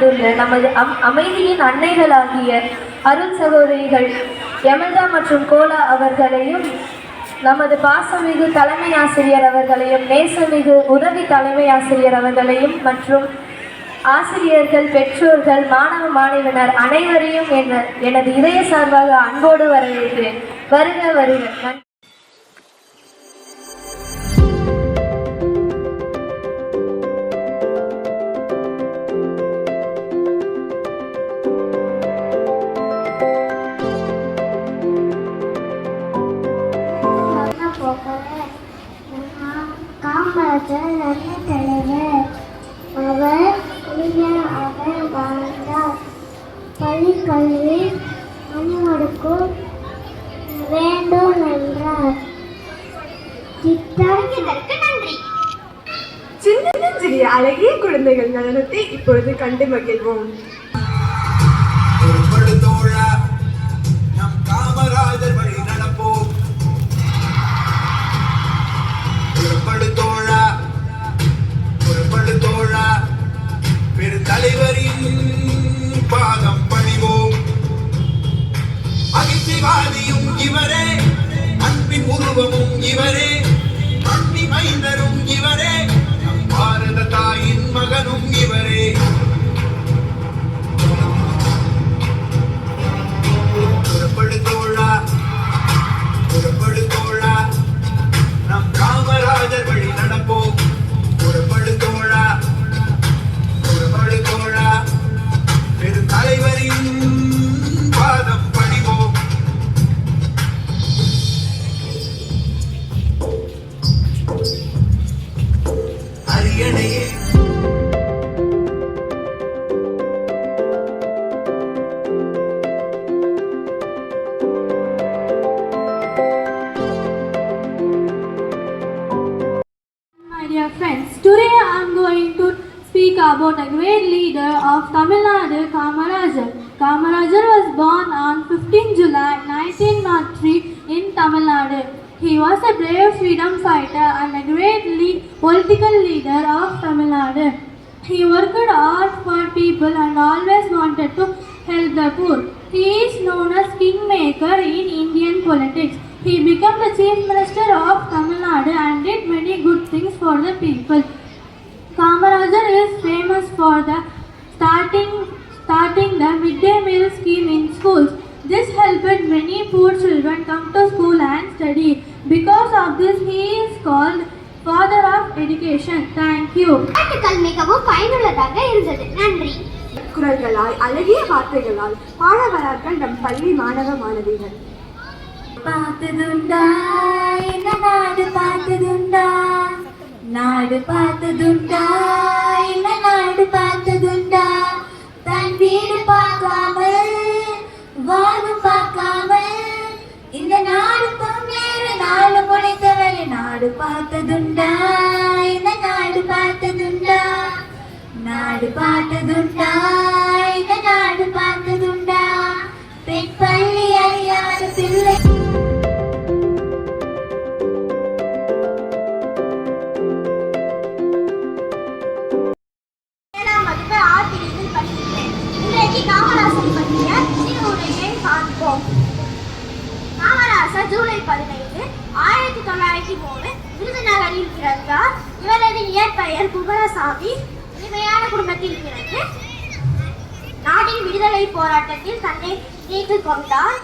வந்துள்ள நமது அம் அமைதியின் அன்னைகளாகிய அருள் சகோதரிகள் யமதா மற்றும் கோலா அவர்களையும் நமது பாசமிகு தலைமை ஆசிரியர் அவர்களையும் நேசமிகு உதவி தலைமை ஆசிரியர் அவர்களையும் மற்றும் ஆசிரியர்கள் பெற்றோர்கள் மாணவ மாணவினர் அனைவரையும் என எனது இதய சார்பாக அன்போடு வரவேற்கிறேன். வருக வருக. காமராஜர் நல்ல தலைவர். அவர் இளைஞராக வாழ்ந்தார். பள்ளி கல்வி அனைவருக்கும் வேண்டும் என்றார் திட்டத்திற்கு நன்றி. சின்னஞ்சிறிய அழகிய குழந்தைகள் நடனத்தை இப்பொழுது கண்டு மகிழ்வோம். நம் காமராஜர் அகிம்சைவாதியும் இவரே. அன்பின் உருவமும் இவரே. About a great leader of Tamil Nadu, Kamarajar. Kamarajar was born on 15 July 1903 in Tamil Nadu. He was a brave freedom fighter and a great political leader of Tamil Nadu. He worked hard for people and always wanted to help the poor. He is known as kingmaker in Indian politics. He became the chief minister of Tamil Nadu and did many good things for the people. Kamarajar is famous for the starting starting the midday meal scheme in schools. This helped many poor children come to school and study. Because of this, he is called father of education. Thank you. பாட்டுக்கள் மிகவும் பயனுள்ளதாக இருந்தது நன்றி குரல்களால் அழகிய வார்த்தைகளால் பாட வரார்கள் நம் பள்ளி மாணவ மாணவிகள் பார்த்ததுண்டா என்ன நாடு பார்த்ததுண்டா நாடு பார்த்ததுண்டா? என்ன நாடு பார்த்ததுண்டா? தன் வீடு பார்க்காமல் வாழ்வு பார்க்காமல் இந்த நாடு பொன்னேற நாடு முளைத்தவரை நாடு பார்த்ததுண்டா? இந்த நாடு பார்த்ததுண்டா? நாடு பார்த்ததுண்டா? பற்றிய சிறு பார்ப்போம் காமராசர் ஜூலை பதினைந்து ஆயிரத்தி தொள்ளாயிரத்தி மூணு விருதுநகரில் பிறந்தார் இவரது இயற்பெயர் குமரசாமி எளிமையான குடும்பத்தில் பிறந்து நாட்டின் விடுதலை போராட்டத்தில் தன்னை இணைத்துக் கொண்டார்